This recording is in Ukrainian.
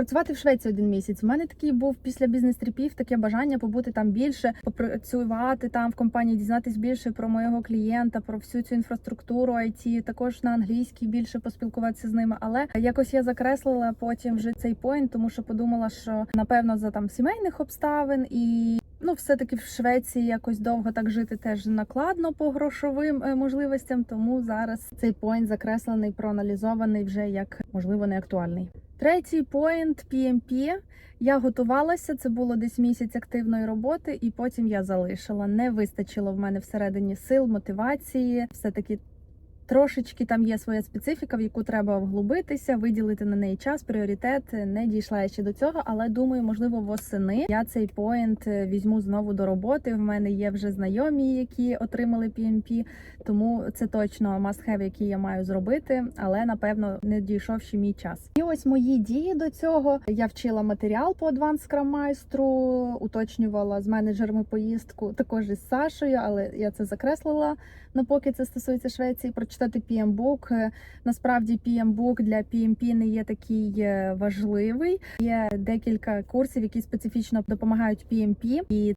Працювати в Швеції один місяць. У мене такий був після бізнес-тріпів таке бажання побути там більше, попрацювати там в компанії, дізнатись більше про моєго клієнта, про всю цю інфраструктуру IT, також на англійській більше поспілкуватися з ними. Але якось я закреслила потім вже цей поінт, тому що подумала, що напевно за там сімейних обставин і. Ну, все-таки в Швеції якось довго так жити теж накладно по грошовим е, можливостям, тому зараз цей поінт закреслений, проаналізований вже як можливо не актуальний. Третій поінт PMP. Я готувалася, це було десь місяць активної роботи, і потім я залишила. Не вистачило в мене всередині сил, мотивації. Все таки трошечки там є своя специфіка, в яку треба вглубитися, виділити на неї час, пріоритет. Не дійшла я ще до цього, але думаю, можливо, восени я цей поінт візьму знову до роботи. В мене є вже знайомі, які отримали PMP, тому це точно must-have, який я маю зробити, але напевно не дійшов ще мій час. І ось мої дії до цього. Я вчила матеріал по Advanced Scrum майстру, уточнювала з менеджерами поїздку також із Сашою, але я це закреслила. Ну, поки це стосується Швеції, прочитати PM-бук. Е, Насправді PM-бук для PMP не є такий е, важливий. Є декілька курсів, які специфічно допомагають PMP, і